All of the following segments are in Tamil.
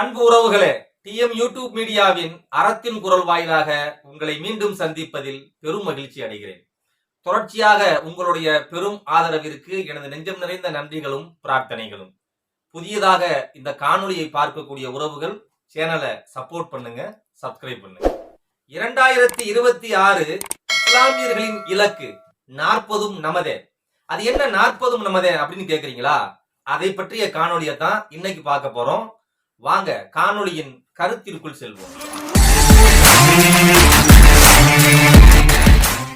அன்பு உறவுகளே டிஎம் யூடியூப் மீடியாவின் அறத்தின் குரல் வாயிலாக உங்களை மீண்டும் சந்திப்பதில் பெரும் மகிழ்ச்சி அடைகிறேன். தொடர்ச்சியாக உங்களுடைய பெரும் ஆதரவிற்கு எனது நெஞ்சம் நிறைந்த நன்றிகளும் பிரார்த்தனைகளும். புதியதாக இந்த காணொளியை பார்க்கக்கூடிய உறவுகள் சேனலை சப்போர்ட் பண்ணுங்க சப்ஸ்கிரைப் பண்ணுங்க. இரண்டாயிரத்தி இருபத்தி ஆறு இஸ்லாமியர்களின் இலக்கு நாற்பதும் நமதே. அது என்ன நாற்பதும் நமதே அப்படின்னு கேக்குறீங்களா? அதை பற்றிய காணொலியை தான் இன்னைக்கு பார்க்க போறோம். வாங்க காணொளியின் கருத்திற்குள் செல்வோம்.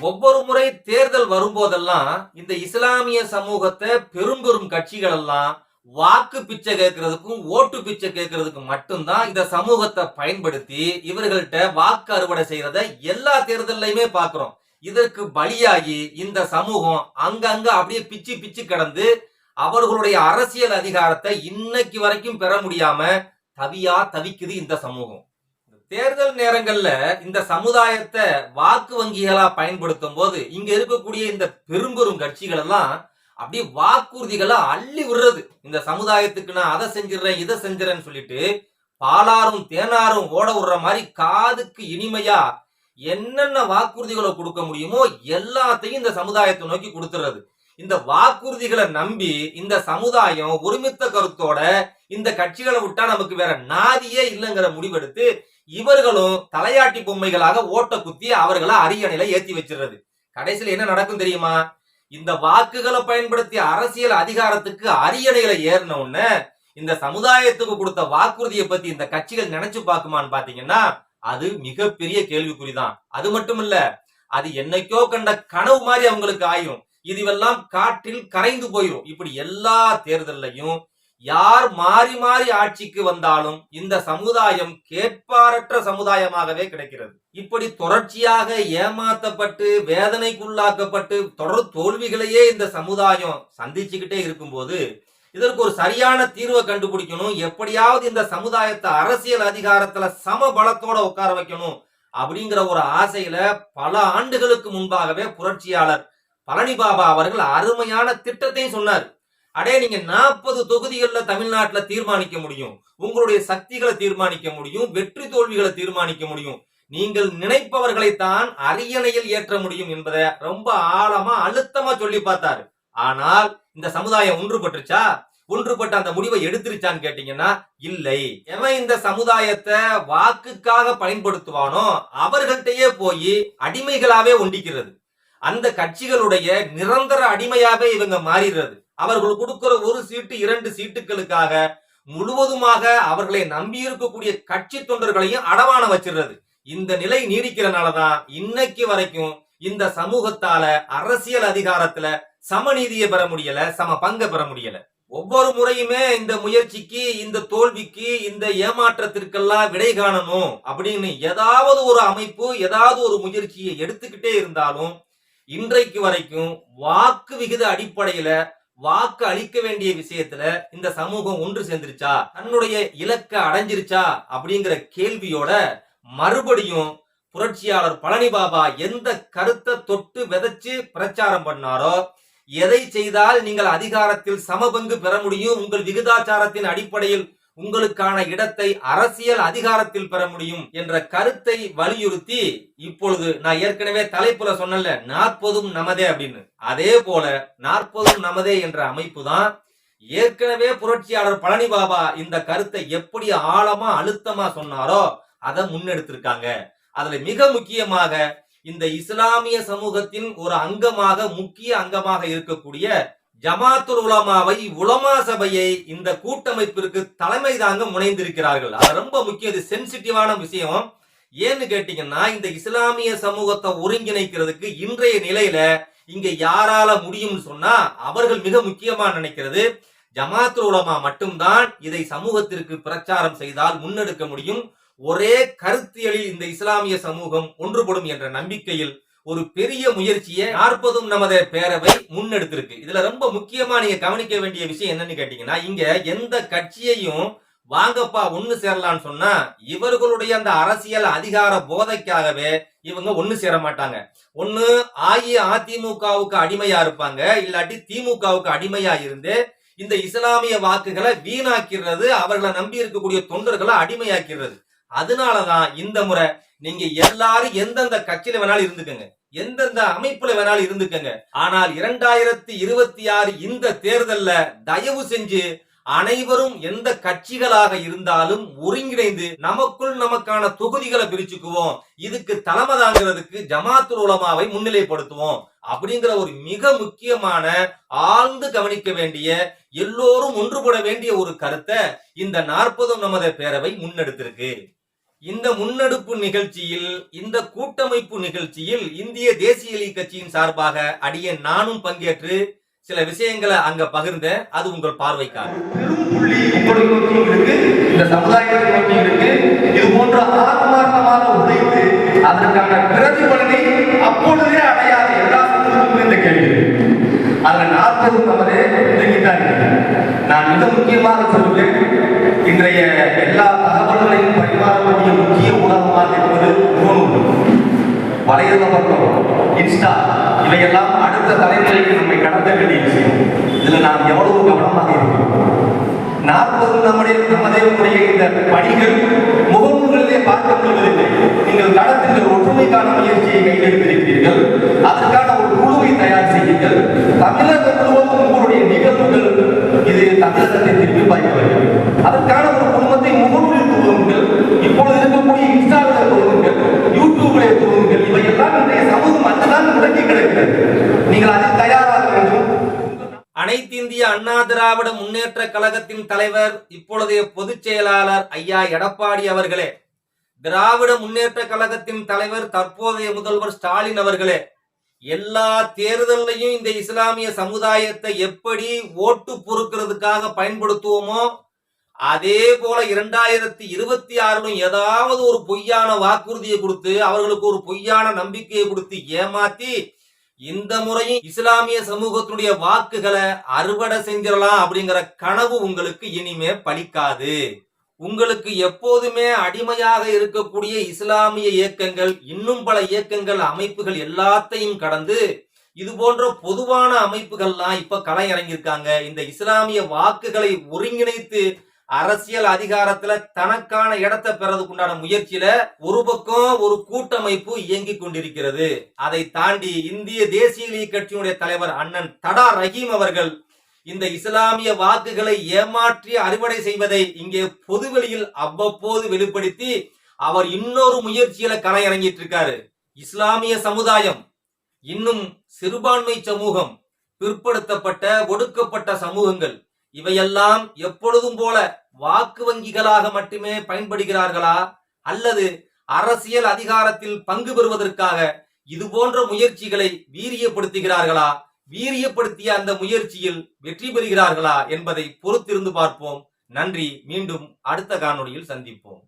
ஒவ்வொரு முறை தேர்தல் வரும்போதெல்லாம் இந்த இஸ்லாமிய சமூகத்தை பெரும் பெரும் கட்சிகள் எல்லாம் வாக்கு பிச்சை கேட்கறதுக்கும் ஓட்டு பிச்சை கேட்கறதுக்கும் மட்டும்தான் இந்த சமூகத்தை பயன்படுத்தி இவர்கள்ட்ட வாக்கு அறுவடை செய்யறத எல்லா தேர்தல்லையுமே பாக்குறோம் இதற்கு பலியாகி இந்த சமூகம் அங்கங்க அப்படியே பிச்சு பிச்சு கிடந்து அவர்களுடைய அரசியல் அதிகாரத்தை இன்னைக்கு வரைக்கும் பெற முடியாம தவியா தவிக்குது இந்த சமூகம். தேர்தல் நேரங்கள்ல இந்த சமுதாயத்தை வாக்கு வங்கிகளா பயன்படுத்தும் போது இங்க இருக்கக்கூடிய இந்த பெரும்பெரும் கட்சிகள் எல்லாம் அப்படியே வாக்குறுதிகளை அள்ளி விடுறது. இந்த சமுதாயத்துக்கு நான் அதை செஞ்சிடறேன் இதை செஞ்சிடறேன்னு சொல்லிட்டு பாலாரும் தேனாரும் ஓட விடுற மாதிரி காதுக்கு இனிமையா என்னென்ன வாக்குறுதிகளை கொடுக்க முடியுமோ எல்லாத்தையும் இந்த சமுதாயத்தை நோக்கி கொடுத்துறது இந்த வாக்குறுதிகளை நம்பி இந்த சமுதாயம் ஒருமித்த கருத்தோட இந்த கட்சிகளை விட்டா நமக்கு வேற நாதியே இல்லைங்கிற முடிவெடுத்து இவர்களும் தலையாட்டி பொம்மைகளாக ஓட்ட குத்தி அவர்களை அரியணையில ஏத்தி வச்சிடுறது. கடைசியில் என்ன நடக்கும் தெரியுமா? இந்த வாக்குகளை பயன்படுத்தி அரசியல் அதிகாரத்துக்கு அரியணையில ஏறின உடனே இந்த சமுதாயத்துக்கு கொடுத்த வாக்குறுதியை பத்தி இந்த கட்சிகள் நினைச்சு பார்க்குமான்னு பாத்தீங்கன்னா அது மிகப்பெரிய கேள்விக்குறிதான். அது மட்டும் இல்ல அது என்னைக்கோ கண்ட கனவு மாதிரி அவங்களுக்கு ஆயிரும். இதுவெல்லாம் காற்றில் கரைந்து போயிரும். இப்படி எல்லா தேர்தல்லையும் யார் மாறி மாறி ஆட்சிக்கு வந்தாலும் இந்த சமுதாயம் கேட்பாரற்ற சமுதாயமாகவே கிடைக்கிறது. இப்படி தொடர்ச்சியாக ஏமாத்தப்பட்டு வேதனைக்குள்ளாக்கப்பட்டு தொடர் தோல்விகளையே இந்த சமுதாயம் சந்திச்சுக்கிட்டே இருக்கும்போது இதற்கு ஒரு சரியான தீர்வை கண்டுபிடிக்கணும். எப்படியாவது இந்த சமுதாயத்தை அரசியல் அதிகாரத்துல சம பலத்தோட உட்கார வைக்கணும் அப்படிங்கிற ஒரு ஆசையில பல ஆண்டுகளுக்கு முன்பாகவே புரட்சியாளர் பழனி பாபா அவர்கள் அருமையான திட்டத்தையும் சொன்னார். அடே நீங்க நாற்பது தொகுதிகள்ல தமிழ்நாட்டுல தீர்மானிக்க முடியும். உங்களுடைய சக்திகளை தீர்மானிக்க முடியும். வெற்றி தோல்விகளை தீர்மானிக்க முடியும். நீங்கள் நினைப்பவர்களைத்தான் அரியணையில் ஏற்ற முடியும் என்பதை ரொம்ப ஆழமா அழுத்தமா சொல்லி பார்த்தாரு. ஆனால் இந்த சமுதாயம் ஒன்றுபட்டுச்சா ஒன்றுபட்ட அந்த முடிவை எடுத்துருச்சான்னு கேட்டீங்கன்னா இல்லை. எவன் இந்த சமுதாயத்தை வாக்குக்காக பயன்படுத்துவானோ அவர்கள்ட்டயே போய் அடிமைகளாவே ஒண்டிக்கிறது. அந்த கட்சிகளுடைய நிரந்தர அடிமையாவே இவங்க மாறிடுறது. அவர்கள் கொடுக்கிற ஒரு சீட்டு இரண்டு சீட்டுகளுக்காக முழுவதுமாக அவர்களை நம்பி இருக்கக்கூடிய கட்சி தொண்டர்களையும் அடவான வச்சிடுறது. இந்த நிலை நீடிக்கிறனாலதான் இன்னைக்கு வரைக்கும் இந்த சமூகத்தால அரசியல் அதிகாரத்துல சமநீதியை பெற முடியல சம பங்க பெற முடியல. ஒவ்வொரு முறையுமே இந்த முயற்சிக்கு இந்த தோல்விக்கு இந்த ஏமாற்றத்திற்கெல்லாம் விடை காணணும் அப்படின்னு ஏதாவது ஒரு அமைப்பு ஏதாவது ஒரு முயற்சியை எடுத்துக்கிட்டே இருந்தாலும் இன்றைக்கு வரைக்கும் வாக்கு விகித அடிப்படையில வாக்கு அளிக்க வேண்டிய விஷயத்துல இந்த சமூகம் ஒன்று சேர்ந்துருச்சா? தன்னுடைய இலக்க அடைஞ்சிருச்சா? அப்படிங்கிற கேள்வியோட மறுபடியும் புரட்சியாளர் பழனி பாபா எந்த கருத்தை தொட்டு விதைச்சு பிரச்சாரம் பண்ணாரோ எதை செய்தால் நீங்கள் அதிகாரத்தில் சமபங்கு பெற முடியும்? உங்கள் விகிதாச்சாரத்தின் அடிப்படையில் உங்களுக்கான இடத்தை அரசியல் அதிகாரத்தில் பெற முடியும் என்ற கருத்தை வலியுறுத்தி இப்பொழுது நான் ஏற்கனவே தலைப்புல சொன்னல நாற்பதும் நமதே அப்படின்னு. அதே போல நாற்பதும் நமதே என்ற அமைப்பு தான் ஏற்கனவே புரட்சியாளர் பழனி பாபா இந்த கருத்தை எப்படி ஆழமா அழுத்தமா சொன்னாரோ அதை முன்னெடுத்திருக்காங்க. அதுல மிக முக்கியமாக இந்த இஸ்லாமிய சமூகத்தின் ஒரு அங்கமாக முக்கிய அங்கமாக இருக்கக்கூடிய ஜமாத்துல் உலமாவை உலமா சபையை இந்த கூட்டமைப்பிற்கு தலைமை தாங்க முனைந்திருக்கிறார்கள். அது ரொம்ப முக்கிய இது சென்சிட்டிவான விஷயம். ஏன்னு கேட்டீங்கன்னா இந்த இஸ்லாமிய சமூகத்தை ஒருங்கிணைக்கிறதுக்கு இன்றைய நிலையில இங்க யாரால முடியும்னு சொன்னா அவர்கள் மிக முக்கியமா நினைக்கிறது ஜமாத்துல் உலமா மட்டும்தான் இதை சமூகத்திற்கு பிரச்சாரம் செய்தால் முன்னெடுக்க முடியும். ஒரே கருத்தியலில் இந்த இஸ்லாமிய சமூகம் ஒன்றுபடும் என்ற நம்பிக்கையில் ஒரு பெரிய முயற்சியை நாற்பதும் நமது பேரவை முன்னெடுத்திருக்கு. இதுல ரொம்ப முக்கியமா நீங்க கவனிக்க வேண்டிய விஷயம் என்னன்னு கேட்டீங்கன்னா இங்க எந்த கட்சியையும் வாங்கப்பா ஒண்ணு சேரலாம்னு சொன்னா இவர்களுடைய அந்த அரசியல் அதிகார போதைக்காகவே இவங்க ஒண்ணு சேர மாட்டாங்க. ஒண்ணு அஇஅதிமுகவுக்கு அடிமையா இருப்பாங்க இல்லாட்டி திமுகவுக்கு அடிமையா இருந்து இந்த இஸ்லாமிய வாக்குகளை வீணாக்கிறது அவர்களை நம்பி இருக்கக்கூடிய தொண்டர்களை அடிமையாக்கிறது. அதனாலதான் இந்த முறை நீங்க எல்லாரும் எந்தெந்த கட்சியில வேணாலும் இருந்துக்கங்க. எந்தெந்த அமைப்புல வேணாலும் இருந்துக்கங்க. ஆனால் இரண்டாயிரத்தி இருபத்தி ஆறு இந்த தேர்தல்ல தயவு செஞ்சு அனைவரும் எந்த கட்சிகளாக இருந்தாலும் ஒருங்கிணைந்து நமக்குள் நமக்கான தொகுதிகளை பிரிச்சுக்குவோம். இதுக்கு தலைமை தாங்கிறதுக்கு ஜமாத்து உலமாவை முன்னிலைப்படுத்துவோம். அப்படிங்கிற ஒரு மிக முக்கியமான ஆழ்ந்து கவனிக்க வேண்டிய எல்லோரும் ஒன்றுபட வேண்டிய ஒரு கருத்தை இந்த நாற்பதும் நமது பேரவை முன்னெடுத்திருக்கு. இந்த முன்னெடுப்பு நிகழ்ச்சியில் இந்த கூட்டமைப்பு நிகழ்ச்சியில் இந்திய தேசிய லீக் கட்சியின் சார்பாக அடிய நானும் பங்கேற்று சில விஷயங்களை அங்க பகிர்ந்த அது உங்கள் பார்வைக்காக பெரும் புள்ளி இந்த சமுதாயத்திற்கு இது போன்ற ஆத்மார்த்தமான உழைப்பு அதற்கான பிரதிபலனை அப்பொழுதே அடையாத எல்லா சமூகங்களுக்கும் இந்த கேள்வி இருக்கு. அதுல நாற்பது தவறு நான் மிக முக்கியமாக வலைதள இன்ஸ்டா இவையெல்லாம் அடுத்த தலைமுறைக்கு நம்மை கடத்த வேண்டிய விஷயம். இதுல நாம் எவ்வளவு கவனமாக இருக்கிறோம்? நாற்பது நம்முடைய நமதேவனுடைய இந்த பணிகள் முகநூல்களிலே பார்க்க முடிவதில்லை நீங்கள் கடத்துங்கள் ஒற்றுமைக்கான முயற்சியை கையெழுத்திருக்கிறீர்கள் அதற்கான ஒரு குழுவை தயார் செய்யுங்கள். தமிழகம் முழுவதும் உங்களுடைய நிகழ்வுகள் இது தமிழகத்தை திருப்பி பார்க்க வேண்டும். அதற்கான ஒரு குடும்பத்தை முகநூலில் துவங்குங்கள் இப்பொழுது இருக்கக்கூடிய இன்ஸ்டாவில் துவங்குங்கள் யூடியூபில் துவங்குங்கள் இவையெல்லாம் இன்றைய சமூகம் அதுதான் முடங்கி கிடக்கிறது நீங்கள் அதில் தயாராக வேண்டும் அனைத்து இந்திய அண்ணா திராவிட முன்னேற்ற கழகத்தின் தலைவர் இப்பொழுதைய பொதுச் செயலாளர் ஐயா எடப்பாடி அவர்களே. திராவிட முன்னேற்ற கழகத்தின் தலைவர் தற்போதைய முதல்வர் ஸ்டாலின் அவர்களே. எல்லா தேர்தலையும் இந்த இஸ்லாமிய சமுதாயத்தை எப்படி ஓட்டு பொறுக்கிறதுக்காக பயன்படுத்துவோமோ அதே போல இரண்டாயிரத்தி இருபத்தி ஆறிலும் ஏதாவது ஒரு பொய்யான வாக்குறுதியை கொடுத்து அவர்களுக்கு ஒரு பொய்யான நம்பிக்கையை கொடுத்து ஏமாத்தி இந்த முறையும் இஸ்லாமிய சமூகத்தினுடைய வாக்குகளை அறுவடை செஞ்சிடலாம் அப்படிங்கிற கனவு உங்களுக்கு இனிமே பலிக்காது. உங்களுக்கு எப்போதுமே அடிமையாக இருக்கக்கூடிய இஸ்லாமிய இயக்கங்கள் இன்னும் பல இயக்கங்கள் அமைப்புகள் எல்லாத்தையும் கடந்து இது போன்ற பொதுவான அமைப்புகள்லாம் இப்ப களை இறங்கியிருக்காங்க. இந்த இஸ்லாமிய வாக்குகளை ஒருங்கிணைத்து அரசியல் அதிகாரத்துல தனக்கான இடத்தை பெறதுக்கு உண்டான முயற்சியில ஒரு பக்கம் ஒரு கூட்டமைப்பு இயங்கிக் கொண்டிருக்கிறது. அதை தாண்டி இந்திய தேசிய லீக் கட்சியினுடைய தலைவர் அண்ணன் தடா ரஹீம் அவர்கள் இந்த இஸ்லாமிய வாக்குகளை ஏமாற்றி அறுவடை செய்வதை இங்கே பொதுவெளியில் அவ்வப்போது வெளிப்படுத்தி அவர் இன்னொரு முயற்சியில களம் இறங்கிட்டு இருக்காரு. இஸ்லாமிய சமுதாயம் இன்னும் சிறுபான்மை சமூகம் பிற்படுத்தப்பட்ட ஒடுக்கப்பட்ட சமூகங்கள் இவையெல்லாம் எப்பொழுதும் போல வாக்கு வங்கிகளாக மட்டுமே பயன்படுகிறார்களா? அல்லது அரசியல் அதிகாரத்தில் பங்கு பெறுவதற்காக இது போன்ற முயற்சிகளை வீரியப்படுத்துகிறார்களா? வீரியப்படுத்திய அந்த முயற்சியில் வெற்றி பெறுகிறார்களா என்பதை பொறுத்திருந்து பார்ப்போம். நன்றி. மீண்டும் அடுத்த காணொளியில் சந்திப்போம்.